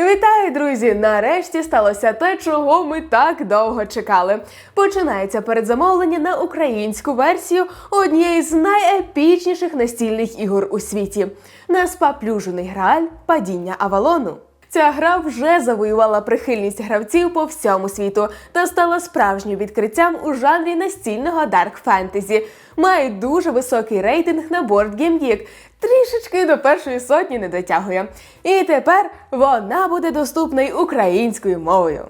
Вітаю, друзі! Нарешті сталося те, чого ми так довго чекали. Починається передзамовлення на українську версію однієї з найепічніших настільних ігор у світі на спаплюжений грааль падіння Авалону. Ця гра вже завоювала прихильність гравців по всьому світу та стала справжнім відкриттям у жанрі настільного дарк фентезі. Має дуже високий рейтинг на Board Game трішечки до першої сотні не дотягує. І тепер вона буде доступна й українською мовою.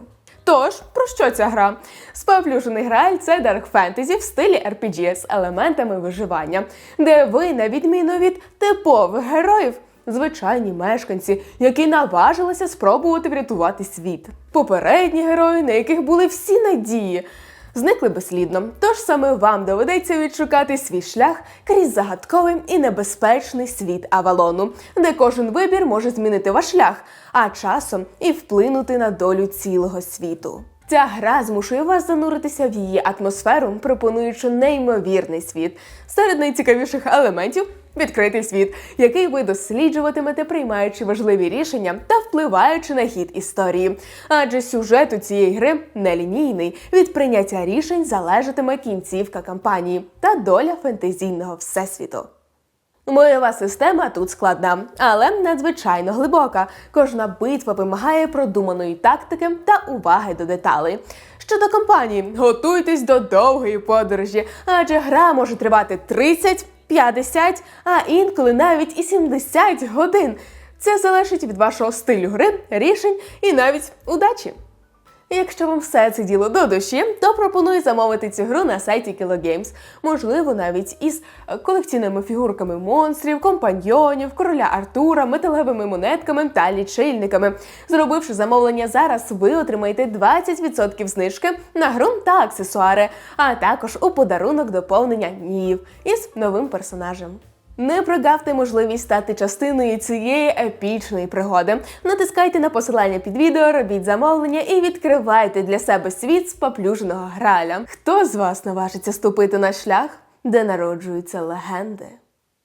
Тож, про що ця гра? Спаплюжений граль це дарк фентезі в стилі RPG з елементами виживання, де ви, на відміну від типових героїв, звичайні мешканці, які наважилися спробувати врятувати світ. Попередні герої, на яких були всі надії. Зникли безслідно, тож саме вам доведеться відшукати свій шлях крізь загадковий і небезпечний світ Авалону, де кожен вибір може змінити ваш шлях, а часом і вплинути на долю цілого світу. Ця гра змушує вас зануритися в її атмосферу, пропонуючи неймовірний світ. Серед найцікавіших елементів відкритий світ, який ви досліджуватимете, приймаючи важливі рішення та впливаючи на хід історії. Адже сюжет у цієї гри нелінійний. Від прийняття рішень залежатиме кінцівка кампанії та доля фентезійного всесвіту. Бойова система тут складна, але надзвичайно глибока. Кожна битва вимагає продуманої тактики та уваги до деталей. Щодо кампанії, готуйтесь до довгої подорожі, адже гра може тривати 30, 50, а інколи навіть і 70 годин. Це залежить від вашого стилю гри, рішень і навіть удачі. Якщо вам все це діло до душі, то пропоную замовити цю гру на сайті Kilo Games. Можливо, навіть із е, колекційними фігурками монстрів, компаньйонів, короля Артура, металевими монетками та лічильниками. Зробивши замовлення зараз, ви отримаєте 20% знижки на гру та аксесуари, а також у подарунок доповнення Нів із новим персонажем. Не прогавте можливість стати частиною цієї епічної пригоди. Натискайте на посилання під відео, робіть замовлення і відкривайте для себе світ з паплюжного граля. Хто з вас наважиться ступити на шлях, де народжуються легенди?